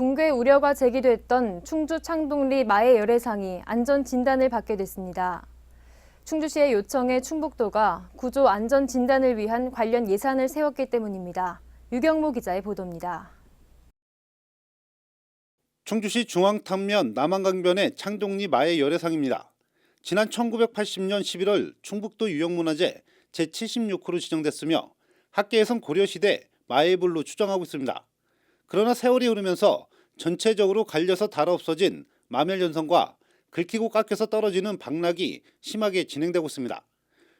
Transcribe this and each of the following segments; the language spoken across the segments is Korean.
붕괴 우려가 제기됐던 충주 창동리 마의 열애상이 안전 진단을 받게 됐습니다. 충주시의 요청에 충북도가 구조 안전 진단을 위한 관련 예산을 세웠기 때문입니다. 유경모 기자의 보도입니다. 충주시 중앙탄면 남한강변의 창동리 마의 열애상입니다. 지난 1980년 11월 충북도 유형문화재 제76호로 지정됐으며 학계에선 고려시대 마의불로 추정하고 있습니다. 그러나 세월이 흐르면서 전체적으로 갈려서 닳아 없어진 마멜연성과 긁히고 깎여서 떨어지는 방락이 심하게 진행되고 있습니다.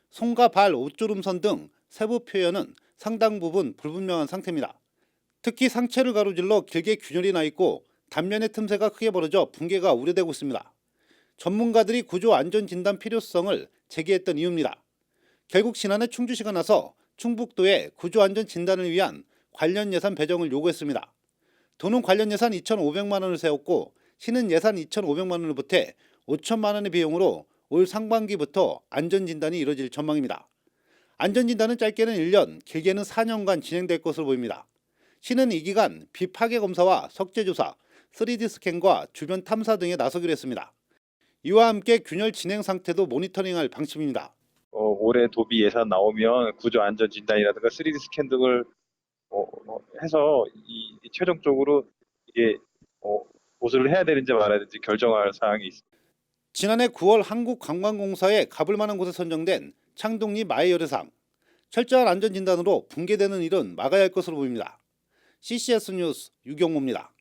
손과 발, 옷주름선 등 세부 표현은 상당 부분 불분명한 상태입니다. 특히 상체를 가로질러 길게 균열이 나 있고 단면의 틈새가 크게 벌어져 붕괴가 우려되고 있습니다. 전문가들이 구조 안전 진단 필요성을 제기했던 이유입니다. 결국 지난해 충주시가 나서 충북도에 구조 안전 진단을 위한 관련 예산 배정을 요구했습니다. 도는 관련 예산 2,500만 원을 세웠고 시는 예산 2,500만 원을 보태 5천만 원의 비용으로 올 상반기부터 안전 진단이 이뤄질 전망입니다. 안전 진단은 짧게는 1년, 길게는 4년간 진행될 것으로 보입니다. 시는 이 기간 비파괴 검사와 석재 조사, 3D 스캔과 주변 탐사 등에 나서기로 했습니다. 이와 함께 균열 진행 상태도 모니터링할 방침입니다. 어, 올해 도비 예산 나오면 구조 안전 진단이라든가 3D 스캔 등을 어, 어, 해서 최종적으로 이게 어, 보수를 해야 되는지 말아야 되는지 결정할 사항이 있습니다. 지난해 9월 한국관광공사에 가볼 만한 곳에 선정된 창동리 마이열의상 철저한 안전 진단으로 붕괴되는 일은 막아야 할 것으로 보입니다. CCS 뉴스 유경모입니다.